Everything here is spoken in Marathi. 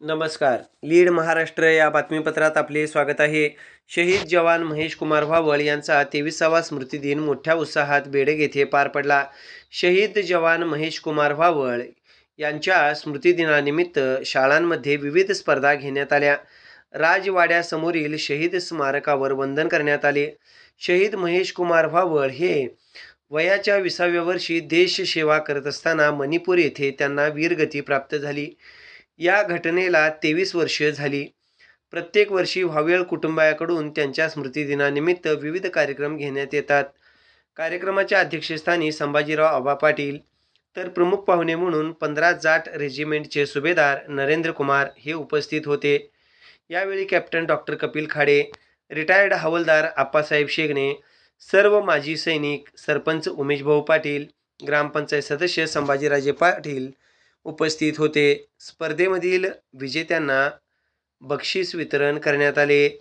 नमस्कार. लीड महाराष्ट्र या बातमीपत्रात आपले स्वागत आहे. शहीद जवान महेश कुमार व्हावळ यांचा तेविसावा स्मृतिदिन मोठ्या उत्साहात बेडग येथे पार पडला. शहीद जवान महेश कुमार व्हावळ यांच्या स्मृतिदिनानिमित्त शाळांमध्ये विविध स्पर्धा घेण्यात आल्या. राजवाड्यासमोरील शहीद स्मारकावर वंदन करण्यात आले. शहीद महेश कुमार व्हावळ हे वयाच्या विसाव्या वर्षी देशसेवा करत असताना मणिपूर येथे त्यांना वीरगती प्राप्त झाली. या घटनेला तेवीस वर्ष झाली. प्रत्येक वर्षी व्हावेळ कुटुंबाकडून त्यांच्या स्मृतिदिनानिमित्त विविध कार्यक्रम घेण्यात येतात. कार्यक्रमाच्या अध्यक्षस्थानी संभाजीराव आबा पाटील तर प्रमुख पाहुणे म्हणून पंधरा जाट रेजिमेंटचे सुभेदार नरेंद्र कुमार हे उपस्थित होते. यावेळी captain doctor Kapil Khade retired हवालदार आप्पासाहेब शेगणे सर्व माजी सैनिक सरपंच उमेशभाऊ पाटील ग्रामपंचायत सदस्य संभाजीराजे पाटील उपस्थित होते. स्पर्धेमधील विजेत्यांना बक्षीस वितरण करण्यात आले.